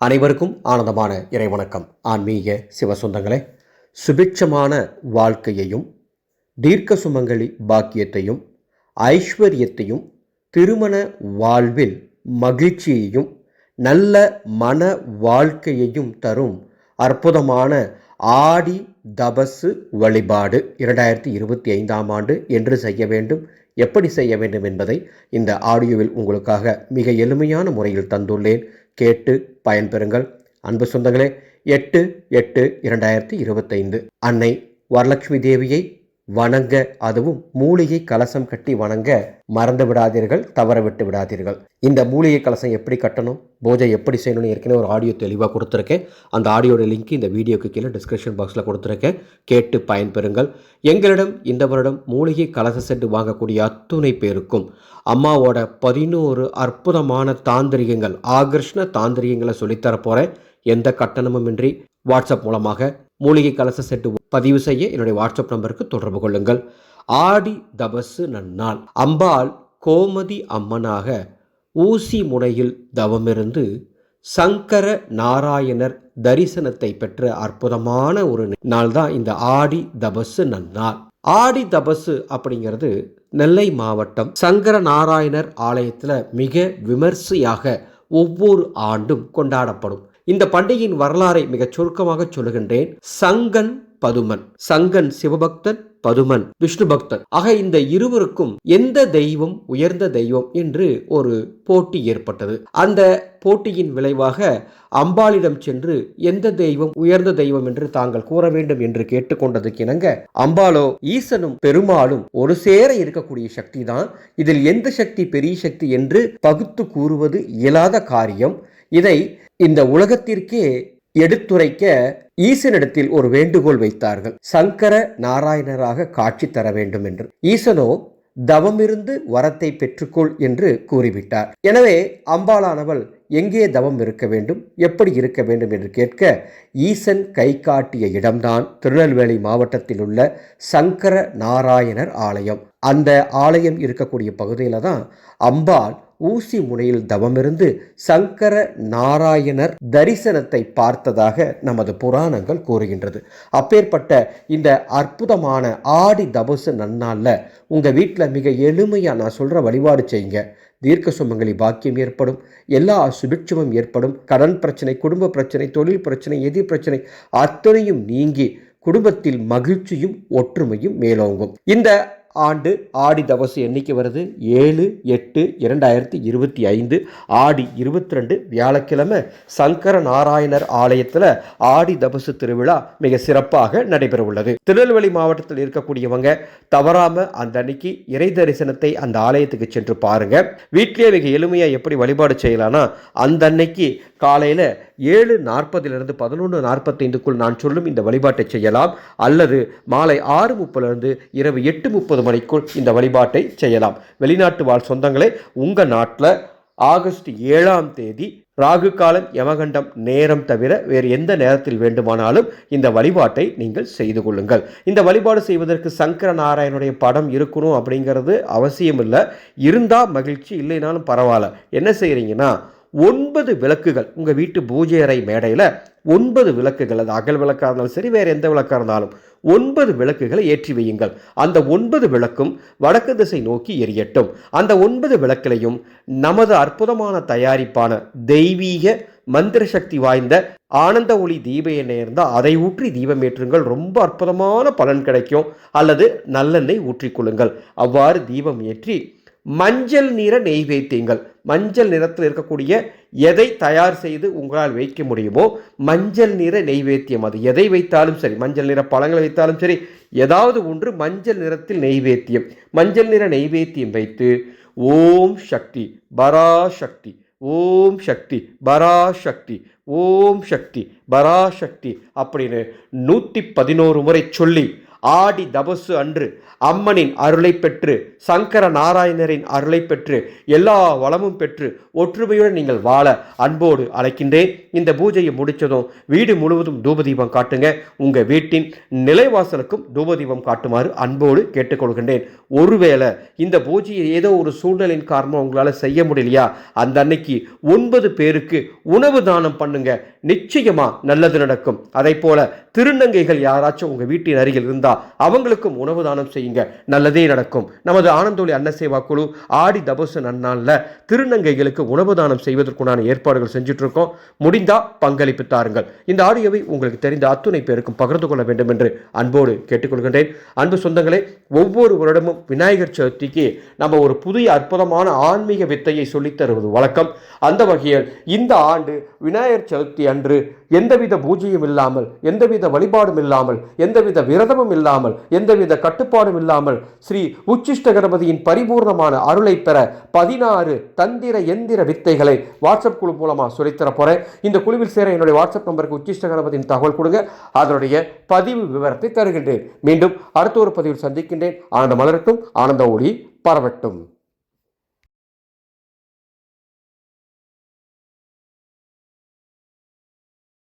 அனைவருக்கும் ஆனந்தமான இறைவணக்கம். ஆன்மீக சிவசொந்தங்களே சுபிட்சமான வாழ்க்கையையும் தீர்க்க சுமங்கலி பாக்கியத்தையும் ஐஸ்வர்யத்தையும் திருமண வாழ்வில் மகிழ்ச்சியையும் நல்ல மன வாழ்க்கையையும் தரும் அற்புதமான ஆடி தபசு வழிபாடு இரண்டாயிரத்தி இருபத்தி ஐந்தாம் ஆண்டு என்று செய்ய வேண்டும் எப்படி செய்ய வேண்டும் என்பதை இந்த ஆடியோவில் உங்களுக்காக மிக எளிமையான முறையில் தந்துள்ளேன். கேட்டு பயன்பெறுங்கள். அன்பு சொந்தங்களே எட்டு எட்டு இரண்டாயிரத்தி இருபத்தைந்து அன்னை வரலட்சுமி தேவியை வணங்க அதுவும் மூலிகை கலசம் கட்டி வணங்க மறந்து விடாதீர்கள் தவற விட்டு விடாதீர்கள். இந்த மூலிகை கலசம் எப்படி கட்டணும் பூஜை எப்படி செய்யணும்னு ஏற்கனவே ஒரு ஆடியோ தெளிவாக கொடுத்துருக்கேன். அந்த ஆடியோட லிங்க் இந்த வீடியோக்கு கீழே டிஸ்கிரிப்ஷன் பாக்ஸில் கொடுத்துருக்கேன். கேட்டு பயன்பெறுங்கள். எங்களிடம் இந்த வருடம் மூலிகை கலச செட்டு வாங்கக்கூடிய அத்துணை பேருக்கும் அம்மாவோட பதினோரு அற்புதமான தாந்திரிகங்கள் ஆகர்ஷ்ண தாந்திரிகங்களை சொல்லித்தரப்போகிறேன் போகிறேன் எந்த கட்டணமுமின்றி வாட்ஸ்அப் மூலமாக மூலிகை கலச செட்டு பதிவு செய்ய என்னுடைய வாட்ஸ்அப் நம்பருக்கு தொடர்பு கொள்ளுங்கள். ஆடி தபசு நன்னாள். அம்பாள் கோமதி அம்மனாக ஊசி முனையில் தவமிருந்து சங்கர நாராயணர் தரிசனத்தை பெற்ற அற்புதமான ஒரு நாள் தான் இந்த ஆடி தபசு நன்னாள். ஆடி தபசு அப்படிங்கிறது நெல்லை மாவட்டம் சங்கர நாராயணர் ஆலயத்தில் மிக விமர்சையாக ஒவ்வொரு ஆண்டும் கொண்டாடப்படும். இந்த பண்டிகையின் வரலாறை மிகச் சுருக்கமாக சொல்லுகின்றேன். சங்கன் பதுமன். சங்கன் சிவபக்தன் பதுமன் விஷ்ணு பக்தன். ஆக இந்த இருவருக்கும் எந்த தெய்வம் உயர்ந்த தெய்வம் என்று ஒரு போட்டி ஏற்பட்டது. அந்த போட்டியின் விளைவாக அம்பாளிடம் சென்று எந்த தெய்வம் உயர்ந்த தெய்வம் என்று தாங்கள் கூற வேண்டும் என்று கேட்டுக்கொண்டதுக்கு இணங்க அம்பாளோ ஈசனும் பெருமாளும் ஒரு சேர இருக்கக்கூடிய சக்தி தான் இதில் எந்த சக்தி பெரிய சக்தி என்று பகுத்து கூறுவது இயலாத காரியம். இதை இந்த உலகத்திற்கே எடுத்துரைக்க ஈசனிடத்தில் ஒரு வேண்டுகோள் வைத்தார்கள். சங்கர நாராயணராக காட்சி தர வேண்டும் என்று ஈசனோ தவமிருந்து வரத்தை பெற்றுக்கொள் என்று கூறிவிட்டார். எனவே அம்பாளானவள் எங்கே தவம் இருக்க வேண்டும் எப்படி இருக்க வேண்டும் என்று கேட்க ஈசன் கை காட்டிய இடம்தான் திருநெல்வேலி மாவட்டத்தில் உள்ள சங்கர நாராயணர் ஆலயம். அந்த ஆலயம் இருக்கக்கூடிய பகுதியில் தான் அம்பாள் ஊசி முனையில் தவமிருந்து சங்கர நாராயணர் தரிசனத்தை பார்த்ததாக நமது புராணங்கள் கூறுகின்றது. அப்பேற்பட்ட இந்த அற்புதமான ஆடி தபசு நன்னாளில் உங்கள் வீட்டில் மிக எளிமையாக நான் சொல்கிற வழிபாடு செய்யுங்க. தீர்க்க சுமங்கலி பாக்கியம் ஏற்படும் எல்லா சுபிட்சமும் ஏற்படும் கடன் பிரச்சனை குடும்ப பிரச்சனை தொழில் பிரச்சனை எதிர் பிரச்சனை அத்தனையும் நீங்கி குடும்பத்தில் மகிழ்ச்சியும் ஒற்றுமையும் மேலோங்கும். இந்த ஆண்டு ஆடி தவசு என்னைக்கு வருது? ஏழு எட்டு இரண்டாயிரத்தி இருபத்தி ஐந்து. ஆடி இருபத்தி ரெண்டு வியாழக்கிழமை சங்கர நாராயணர் ஆலயத்தில் ஆடி தபசு திருவிழா மிக சிறப்பாக நடைபெற உள்ளது. திருநெல்வேலி மாவட்டத்தில் இருக்கக்கூடியவங்க தவறாமல் அந்த அன்னைக்கு இறை தரிசனத்தை அந்த ஆலயத்துக்கு சென்று பாருங்க. வீட்டிலேயே மிக எளிமையாக எப்படி வழிபாடு செய்யலாம்னா அந்த அன்னைக்கு காலையில் ஏழு நாற்பதிலிருந்து பதினொன்று நாற்பத்தைந்துக்குள் நான் சொல்லும் இந்த வழிபாட்டை செய்யலாம் அல்லது மாலை ஆறு முப்பதுலேருந்து இரவு எட்டு முப்பது மணிக்குள் இந்த வழிபாட்டை செய்யலாம். வெளிநாட்டு வாழ் சொந்தங்களே உங்கள் நாட்டில் ஆகஸ்ட் ஏழாம் தேதி ராகு காலம் யமகண்டம் நேரம் தவிர வேறு எந்த நேரத்தில் வேண்டுமானாலும் இந்த வழிபாட்டை நீங்கள் செய்து கொள்ளுங்கள். இந்த வழிபாடு செய்வதற்கு சங்கர நாராயணனுடைய படம் இருக்கணும் அப்படிங்கிறது அவசியம் இல்லை இருந்தால் மகிழ்ச்சி இல்லைனாலும் பரவாயில்ல. என்ன செய்கிறீங்கன்னா ஒன்பது விளக்குகள். உங்கள் வீட்டு பூஜை அறை மேடையில் ஒன்பது விளக்குகள். அது அகல் விளக்காக இருந்தாலும் சரி வேறு எந்த விளக்காக இருந்தாலும். ஒன்பது விளக்குகளை ஏற்றி வையுங்கள். அந்த ஒன்பது விளக்கும் வடக்கு திசை நோக்கி எரியட்டும். அந்த ஒன்பது விளக்கிலையும் நமது அற்புதமான தயாரிப்பான தெய்வீக மந்திர சக்தி வாய்ந்த ஆனந்த ஒளி தீப எண்ணெய் இருந்தால் அதை ஊற்றி தீபம் ஏற்றுங்கள். ரொம்ப அற்புதமான பலன் கிடைக்கும். அல்லது நல்லெண்ணெய் ஊற்றிக்கொள்ளுங்கள் அவ்வாறு தீபம் ஏற்றி மஞ்சள் நிற நெய்வேத்தியங்கள் மஞ்சள் நிறத்தில் இருக்கக்கூடிய எதை தயார் செய்து உங்களால் வைக்க முடியுமோ மஞ்சள் நிற நெய்வேத்தியம் அது. எதை வைத்தாலும் சரி மஞ்சள் நிற பழங்களை வைத்தாலும் சரி ஏதாவது ஒன்று மஞ்சள் நிறத்தில் நெய்வேத்தியம் மஞ்சள் நிற நெய்வேத்தியம் வைத்து ஓம் சக்தி பராசக்தி ஓம் சக்தி பராசக்தி ஓம் சக்தி பராசக்தி அப்படின்னு நூற்றி பதினோரு முறை சொல்லி ஆடி தபசு அன்று அம்மனின் அருளை பெற்று சங்கர நாராயணரின் அருளை பெற்று எல்லா வளமும் பெற்று ஒற்றுமையுடன் நீங்கள் வாழ அன்போடு அழைக்கின்றேன். இந்த பூஜையை முடிச்சதும் வீடு முழுவதும் தூபதீபம் காட்டுங்க. உங்கள் வீட்டின் நிலைவாசலுக்கும் தூபதீபம் காட்டுமாறு அன்போடு கேட்டுக்கொள்கின்றேன். ஒருவேளை இந்த பூஜையை ஏதோ ஒரு சூழ்நிலையின் காரணமாக உங்களால் செய்ய முடியலையா? அந்த அன்னைக்கு ஒன்பது பேருக்கு உணவு தானம் பண்ணுங்க. நிச்சயமா நல்லது நடக்கும். அதை போல திருநங்கைகள் யாராச்சும் உங்க வீட்டின் அருகில் இருந்தா அவங்களுக்கும் உணவு தானம் செய்யுங்க. நல்லதே நடக்கும். நமது ஆனந்தோலி அன்னசேவா குழு ஆடி தபசு நன்னாளில் திருநங்கைகளுக்கு உணவு தானம் செய்வதற்குண்டான ஏற்பாடுகள் செஞ்சுட்டு இருக்கோம் முடிந்தா பங்களிப்பு தாருங்கள். இந்த ஆடியோவை உங்களுக்கு தெரிந்த அத்துணை பேருக்கும் பகிர்ந்து கொள்ள வேண்டும் என்று அன்போடு கேட்டுக்கொள்கின்றேன். அன்பு சொந்தங்களே ஒவ்வொரு வருடமும் விநாயகர் சதுர்த்திக்கு நம்ம ஒரு புதிய அற்புதமான ஆன்மீக வித்தையை சொல்லித் தருவது வழக்கம். அந்த வகையில் இந்த ஆண்டு விநாயகர் சதுர்த்தி அன்று எந்தவித பூஜையும் இல்லாமல் எந்தவித வழிபாடும் இல்லாமல் எந்தவித விரதமும் இல்லாமல் எந்தவித கட்டுப்பாடும் இல்லாமல் ஸ்ரீ உச்சிஷ்ட கணபதியின் பரிபூர்ணமான அருளை பெற பதினாறு தந்திர எந்திர வித்தைகளை வாட்ஸ்அப் குழு மூலமாக சொல்லித்தர போகிறேன் இந்த குழுவில் சேர என்னுடைய வாட்ஸ்அப் நம்பருக்கு உச்சிஷ்ட கணபதியின் தகவல் கொடுங்க. அதனுடைய பதிவு விவரத்தை தருகின்றேன். மீண்டும் அடுத்த ஒரு பதிவில் சந்திக்கின்றேன். ஆனந்த மலரட்டும். ஆனந்த ஒளி பரவட்டும்.